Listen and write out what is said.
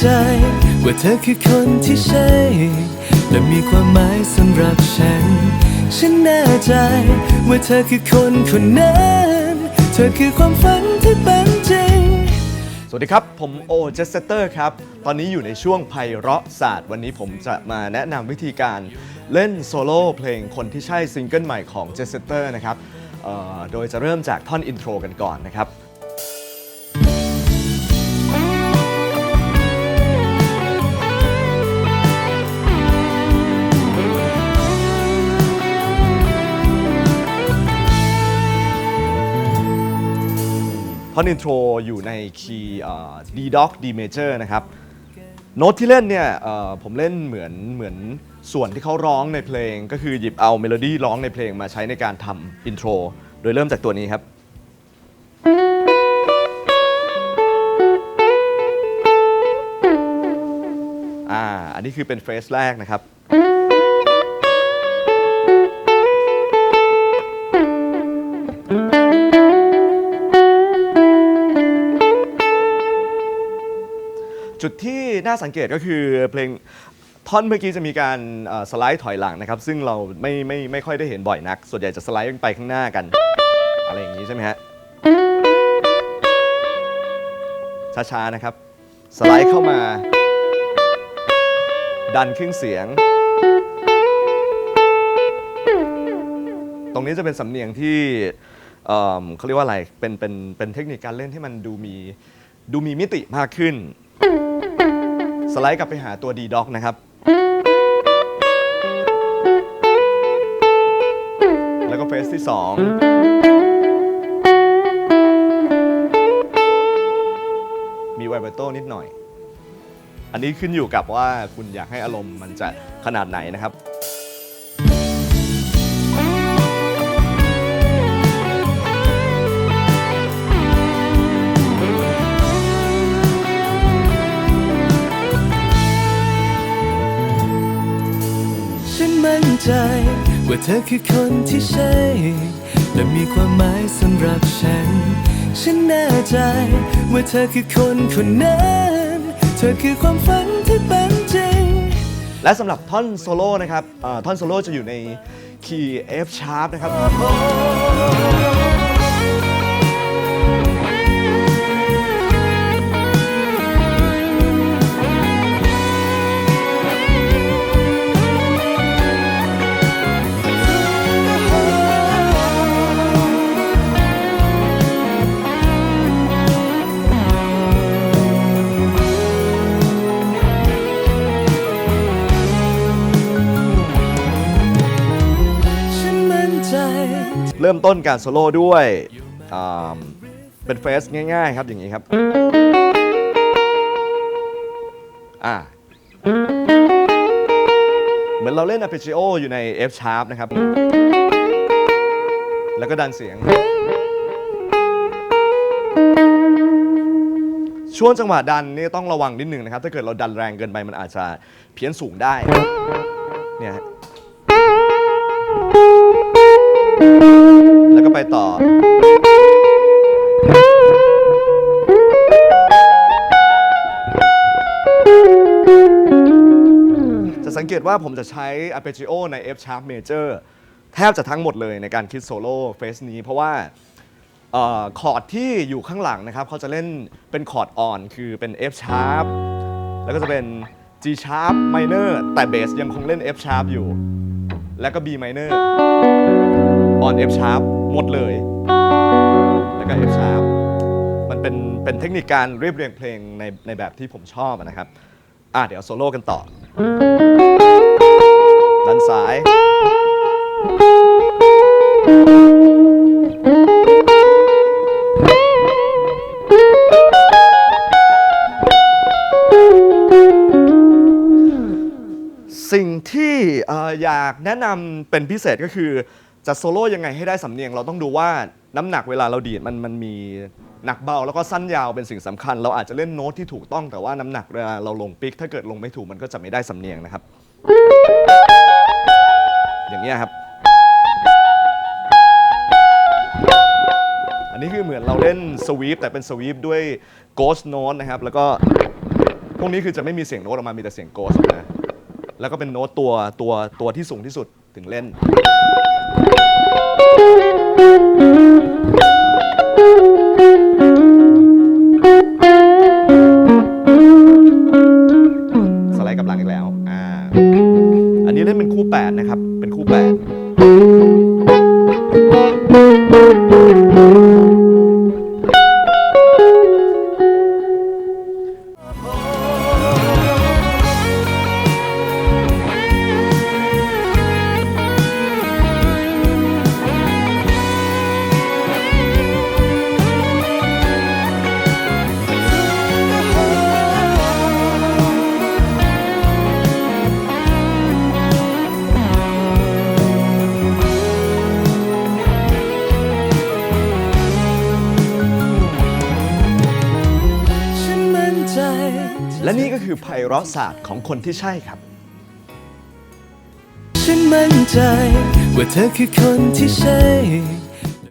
ใจ ว่าเธอคือคนที่ใช่ และมีความหมายสำหรับฉัน ฉันแน่ใจ ว่าเธอคือคนคนนั้น เธอคือความฝันที่เป็นจริง สวัสดีครับ ผมโอเจสเตอร์ครับ ตอนนี้อยู่ในช่วงไพเราะศาสตร์ วันนี้ผมจะมาแนะนำวิธีการเล่นโซโล่เพลงคนที่ใช่ซิงเกิลใหม่ของเจสเตอร์นะครับเอ่อโดยจะเริ่มจากท่อนอินโทรกันก่อนนะครับ ท่อนอินโทรอยู่ในคีย์เอ่อ D Doc D Major นะครับโน้ตที่เล่นเนี่ยผมเล่นเหมือนเหมือนส่วนที่เขาร้องในเพลง ก็คือหยิบเอาเมโลดี้ร้องในเพลงมาใช้ในการทำอินโทรโดยเริ่มจากตัวนี้ครับอ่าอันนี้คือเป็นเฟสแรกนะครับ จุดที่น่าสังเกตก็คือเพลงท่อนเมื่อกี้จะมีการเอ่อสไลด์ถอยหลังนะครับ ซึ่งเราไม่ไม่ไม่ค่อยได้เห็นบ่อยนัก ส่วนใหญ่จะสไลด์ไปข้างหน้ากัน อะไรอย่างนี้ใช่ไหมฮะ ช้าๆนะครับ สไลด์เข้ามา ดันครึ่งเสียง ตรงนี้จะเป็นสำเนียงที่เอิ่มเขาเรียกว่าอะไรเป็นเป็นเป็นเทคนิคการเล่นที่มันดูมีดูมีมิติมากขึ้น สไลด์กลับไปหาตัว D Doc นะครับ แล้วก็เฟสที่ 2 มีไวเบโต้นิดหน่อย อันนี้ขึ้นอยู่กับว่าคุณอยากให้อารมณ์มันจะขนาดไหนนะครับ ว่าเธอคือคนที่ใช่ และมีความหมายสำหรับฉัน ฉันแน่ใจว่าเธอคือคนคนนั้น เธอคือความฝันที่เป็นจริง และสำหรับท่อนโซโล่นะครับเอ่อท่อนโซโล่จะอยู่ในคีย์ F sharp นะครับ Oh ริ่มต้นการโซโล่ด้วยเป็นเฟสง่ายๆครับอย่างนี้ครับอ่าเหมือนเราเล่น arpeggio อยู่ใน F sharp นะครับ แล้วก็ดันเสียง ช่วงจังหวะดันนี่ต้องระวังนิดหนึ่งนะครับ ถ้าเกิดเราดันแรงเกินไปมันอาจจะเพี้ยนสูงได้เนี่ย ต่อ จะสังเกตว่าผมจะใช้ arpeggio ใน F sharp major แทบจะทั้งหมดเลยในการคิดโซโล่เฟสนี้ เพราะว่าออคอร์ดที่อยู่ข้างหลังนะครับเขาจะเล่นเป็นคอร์ดอ่อน คือเป็น F sharp แล้วก็จะเป็น G sharp minor แต่เบสยังคงเล่น F sharp อยู่ แล้วก็ B minor on F sharp หมดเลย แล้วก็ F sharp มันเป็นเป็นเทคนิคการเรียบเรียงเพลงในในแบบที่ผมชอบอะนะครับ อะเดี๋ยวโซโล่กันต่อ ด้านซ้าย สิ่งที่เอ่ออยากแนะนำเป็นพิเศษก็คือ จะโซโล่ยังไงให้ได้สำเนียง เราต้องดูว่าน้ำหนักเวลาเราดีดมันมันมีหนักเบาแล้วก็สั้นยาวเป็นสิ่งสำคัญ เราอาจจะเล่นโน้ตที่ถูกต้องแต่ว่าน้ำหนักเวลาเราลงปิก ถ้าเกิดลงไม่ถูกมันก็จะไม่ได้สำเนียงนะครับ อย่างนี้ครับ อันนี้คือเหมือนเราเล่นสวีปแต่เป็นสวีปด้วยโกสโน้ตนะครับ แล้วก็พวกนี้คือจะไม่มีเสียงโน้ตออกมามีแต่เสียงโกสนะแล้วก็เป็นโน้ตตัวตัวตัวที่สูงที่สุดถึงเล่น Música และนี่ก็คือไพเราะศาสตร์ของคนที่ใช่ครับ ฉันมั่นใจว่าเธอคือคนที่ใช่